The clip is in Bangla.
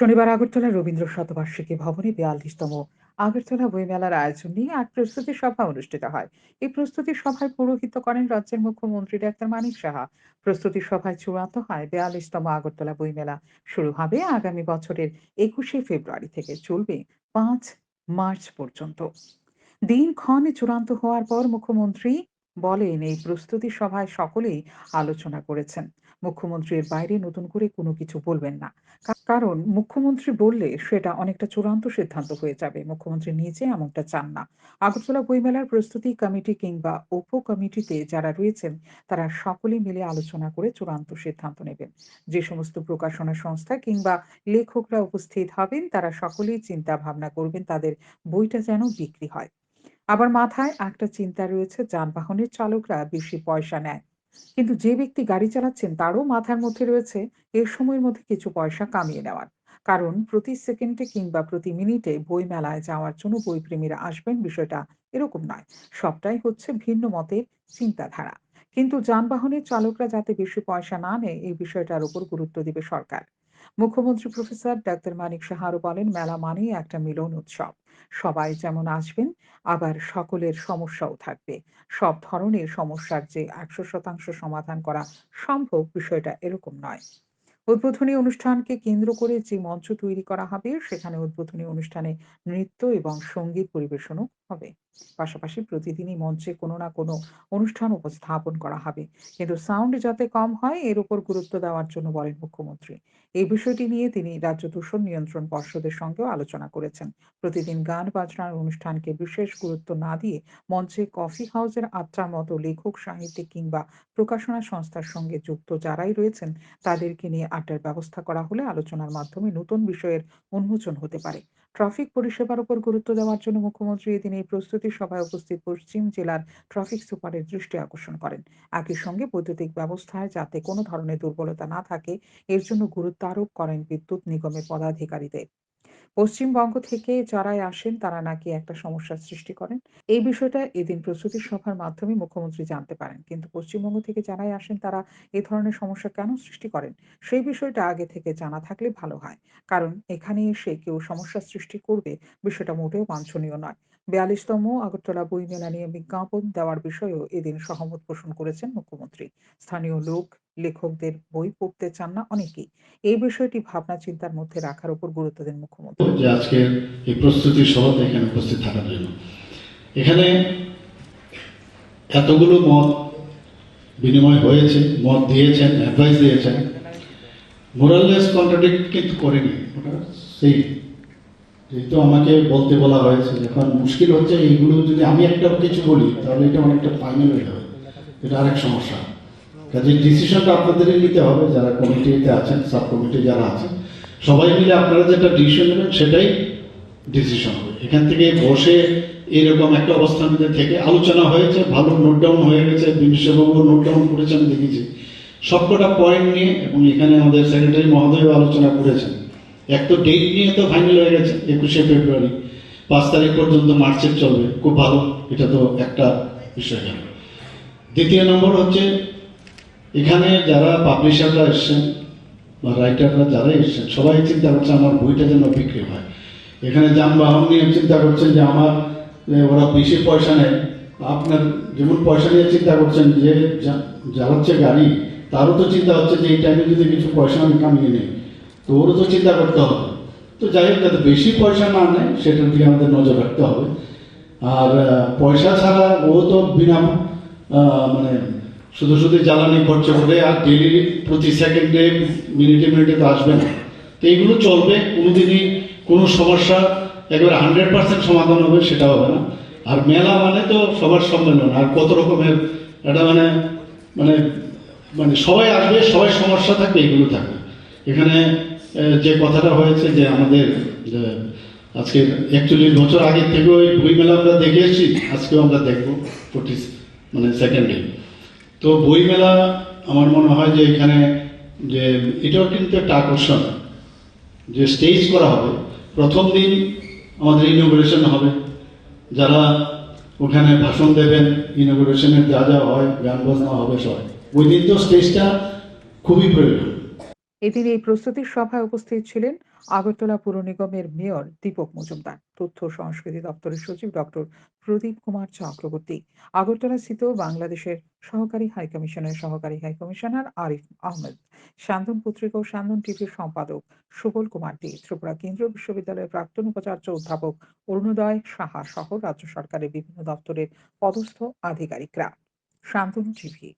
শনিবার আগরতলা রবীন্দ্র শতবার্ষিকী ভবনে বিয়াল্লিশতম আগরতলা বইমেলার আয়োজন নিয়ে এক প্রস্তুতি সভা অনুষ্ঠিত হয়। এই প্রস্তুতি সভায় পৌরোহিত্য করেন রাজ্যের মুখ্যমন্ত্রী ডাক্তার মানিক সাহা। প্রস্তুতি সভায় চূড়ান্ত হয় বিয়াল্লিশতম আগরতলা বইমেলা শুরু হবে আগামী বছরের একুশে ফেব্রুয়ারি থেকে চলবে পাঁচ মার্চ পর্যন্ত। দিন দিনক্ষণ চূড়ান্ত হওয়ার পর মুখ্যমন্ত্রী বলেন, এই প্রস্তুতি সভায় সকলেই আলোচনা করেছেন। মুখ্যমন্ত্রীর বাইরে নতুন করে কোনো কিছু বলবেন না। কারণ মুখ্যমন্ত্রী বললে সেটা অনেকটা চূড়ান্ত সিদ্ধান্ত হয়ে যাবে। মুখ্যমন্ত্রী নিজে এমনটা চান না। আগরতলা বইমেলার প্রস্তুতি কমিটি কিংবা উপ কমিটিতে যারা রয়েছেন, তারা সকলে মিলে আলোচনা করে চূড়ান্ত সিদ্ধান্ত নেবেন। যে সমস্ত প্রকাশনা সংস্থা কিংবা লেখকরা উপস্থিত হবেন, তারা সকলেই চিন্তা ভাবনা করবেন তাদের বইটা যেন বিক্রি হয়। আবার মাথায় একটা চিন্তা রয়েছে, যানবাহনের চালকরা বেশি পয়সা নেয়। কিন্তু যে ব্যক্তি গাড়ি চালাচ্ছেন তারও মাথার মধ্যে রয়েছে এর সময়ের মধ্যে কিছু পয়সা কামিয়ে নেওয়ার। কারণ প্রতি সেকেন্ডে কিংবা প্রতি মিনিটে বই মেলায় যাওয়ার জন্য বইপ্রেমীরা আসবেন বিষয়টা এরকম নয়। সবটাই হচ্ছে ভিন্ন মতের চিন্তাধারা। কিন্তু যানবাহনের চালকরা যাতে বেশি পয়সা না নেয়, এই বিষয়টার উপর গুরুত্ব দিবে সরকার। মুখ্যমন্ত্রী প্রফেসর ডাক্তার মানিক সাহা বলেন, মেলা মানেই একটা মিলন উৎসব। সবাই যেমন আসবেন, আবার সকলের সমস্যাও থাকবে। সব ধরনের সমস্যার যে একশো শতাংশ সমাধান করা সম্ভব বিষয়টা এরকম নয়। উদ্বোধনী অনুষ্ঠানকে কেন্দ্র করে যে মঞ্চ তৈরি করা হবে, সেখানে উদ্বোধনী অনুষ্ঠানে নৃত্য এবং সংগীত পরিবেশনও হবে। পাশাপাশি প্রতিদিনই মঞ্চে কোনো না কোনো অনুষ্ঠান উপস্থাপন করা হবে। কিন্তু সাউন্ড যাতে কম হয়, এর উপর গুরুত্ব দেওয়ার জন্য বলেন মুখ্যমন্ত্রী। এই বিষয়টি নিয়ে তিনি রাজ্য দূষণ নিয়ন্ত্রণ পর্ষদের সঙ্গেও আলোচনা করেছেন। প্রতিদিন গান, বাজনার অনুষ্ঠানকে বিশেষ গুরুত্ব না দিয়ে মঞ্চে কফি হাউসের আত্মার মতো লেখক, সাহিত্যিক কিংবা প্রকাশনা সংস্থার সঙ্গে যুক্ত যারাই রয়েছেন, তাদেরকে নিয়ে আড্ডার ব্যবস্থা করা হলে আলোচনার মাধ্যমে নতুন বিষয়ের উন্মোচন হতে পারে। ট্রাফিক পরিষেবার উপর গুরুত্ব দেওয়ার জন্য মুখ্যমন্ত্রী এদিন এই প্রস্তুতি সভায় উপস্থিত পশ্চিম জেলার ট্রাফিক সুপারের দৃষ্টি আকর্ষণ করেন। একই সঙ্গে বৈদ্যুতিক ব্যবস্থায় যাতে কোনো ধরনের দুর্বলতা না থাকে, এর জন্য গুরুত্ব আরোপ করেন বিদ্যুৎ নিগমের পদাধিকারীদের। পশ্চিমবঙ্গ থেকে যারাই আসেন, তারা নাকি একটা সমস্যার সৃষ্টি করেন। এই বিষয়টা এদিন প্রস্তুতি সভার মাধ্যমে মুখ্যমন্ত্রী জানতে পারেন। কিন্তু পশ্চিমবঙ্গ থেকে যারাই আসেন, তারা এ ধরনের সমস্যা কেন সৃষ্টি করেন? সেই বিষয়টা আগে থেকে জানা থাকলে ভালো হয়। কারণ এখানে এসে কেউ সমস্যা সৃষ্টি করবে বিষয়টা মোটেও বাঞ্ছনীয় নয়। বিয়াল্লিশতম আগরতলা বই মেলা নিয়ে বিজ্ঞাপন দেওয়ার বিষয়েও এদিন সহমত পোষণ করেছেন মুখ্যমন্ত্রী। স্থানীয় লোক, লেখকদের বই পড়তে চান না অনেকেই। এই বিষয়টি ভাবনা চিন্তার মধ্যে রাখার উপর গুরুত্ব দেন মুখ্যমন্ত্রী। আজকের এই প্রস্তুতি সভাতে এখানে উপস্থিত থাকার জন্য। এখানে এতগুলো মত বিনিময় হয়েছে, মত দিয়েছেন অ্যাডভাইস দিয়েছেন। মোরাললেস কন্ট্রাডিক্ট কিন্তু করেনি। ওটা সেই যেহেতু আমাকে বলতে বলা হয়েছে, এখন মুশকিল হচ্ছে এইগুলো যদি আমি একটা কিছু বলি, তাহলে এটা অনেকটা ফাইনাল হয়ে যাবে। এটা আরেক সমস্যা। কাজে ডিসিশনটা আপনাদেরই নিতে হবে, যারা কমিটিতে আছেন সাব কমিটি যারা আছেন, সবাই মিলে আপনারা যেটা ডিসিশন নেবেন, সেটাই ডিসিশন হবে। এখান থেকে বসে এরকম একটা অবস্থান থেকে আলোচনা হয়েছে, ভালো নোট ডাউন হয়ে গেছে বিনিশবাবু নোট ডাউন করেছে আমি দেখেছি। সবকটা পয়েন্ট নিয়ে, এবং এখানে আমাদের সেক্রেটারি মহোদয় আলোচনা করেছেন। এক তো ডেট নিয়ে তো ফাইনাল হয়ে গেছে, একুশে ফেব্রুয়ারি পাঁচ তারিখ পর্যন্ত মার্চের চলবে, খুব ভালো, এটা তো একটা বিষয় গেল দ্বিতীয় নম্বর হচ্ছে, এখানে যারা পাবলিশাররা এসছেন বা রাইটাররা যারা এসছেন, সবাই চিন্তা করছে আমার বইটা যেন বিক্রি হয়। এখানে যানবাহন নিয়ে চিন্তা করছেন যে আমার ওরা বেশি পয়সা নেয়। আপনার যেমন পয়সা নিয়ে চিন্তা করছেন যে, যা- হচ্ছে গাড়ি, তারও তো চিন্তা হচ্ছে যে এই টাইমে যদি কিছু পয়সা আমি কামিয়ে নিই। তো ওরও তো চিন্তা করতে হবে। তো যাই হোক, যাতে বেশি পয়সা না নেয় সেটার দিকে আমাদের নজর রাখতে হবে। আর পয়সা ছাড়া ও তো বিনা মানে শুধু শুধু জ্বালানি খরচা করে আর ডেলি প্রতি সেকেন্ডে মিনিটে মিনিটে তো আসবে না। তো এইগুলো চলবে, কোনোদিনই কোনো সমস্যা, একেবারে হান্ড্রেড পার্সেন্ট সমাধান হবে, সেটা হবে না। আর মেলা মানে তো সবার সম্মেলন, আর কত রকমের এটা মানে মানে মানে সবাই আসবে, সবাই সমস্যা থাকবে, এগুলো থাকবে। এখানে যে কথাটা হয়েছে যে আমাদের আজকে একচল্লিশ বছর আগের থেকে ওই বই মেলা আমরা দেখে এসেছি, আজকেও আমরা দেখব ফোর্টি মানে সেকেন্ডে তো বই মেলা আমার মনে হয় যে এখানে যে এটাও কিন্তু একটা আকর্ষণ, যে স্টেজ করা হবে। প্রথম দিন আমাদের ইনোগ্রেশন হবে। যারা ওখানে ভাষণ দেবেন ইনোগ্রেশনের যা যা হয়, গান বাজনা হবে সব ওই দিন তো স্টেজটা খুবই প্রয়োজন। এদিন এই প্রস্তুতির সভায় উপস্থিত ছিলেন আগরতলা পুর নিগমের মেয়র দীপক মজুমদার, তথ্য সংস্কৃতি দপ্তরের সচিব ডক্টর প্রদীপ কুমার চক্রবর্তী আগরতলা স্থিত বাংলাদেশের সহকারী হাইকমিশনের সহকারী হাইকমিশনার আরিফ আহমেদ সান্দন পত্রিকা ও সান্দন টিভির সম্পাদক সুবল কুমার দে, ত্রিপুরা কেন্দ্রীয় বিশ্ববিদ্যালয়ের প্রাক্তন উপাচার্য অধ্যাপক অরুণোদয় সাহা সহ রাজ্য সরকারের বিভিন্ন দপ্তরের পদস্থ আধিকারিকরা। শান্তনু টিভি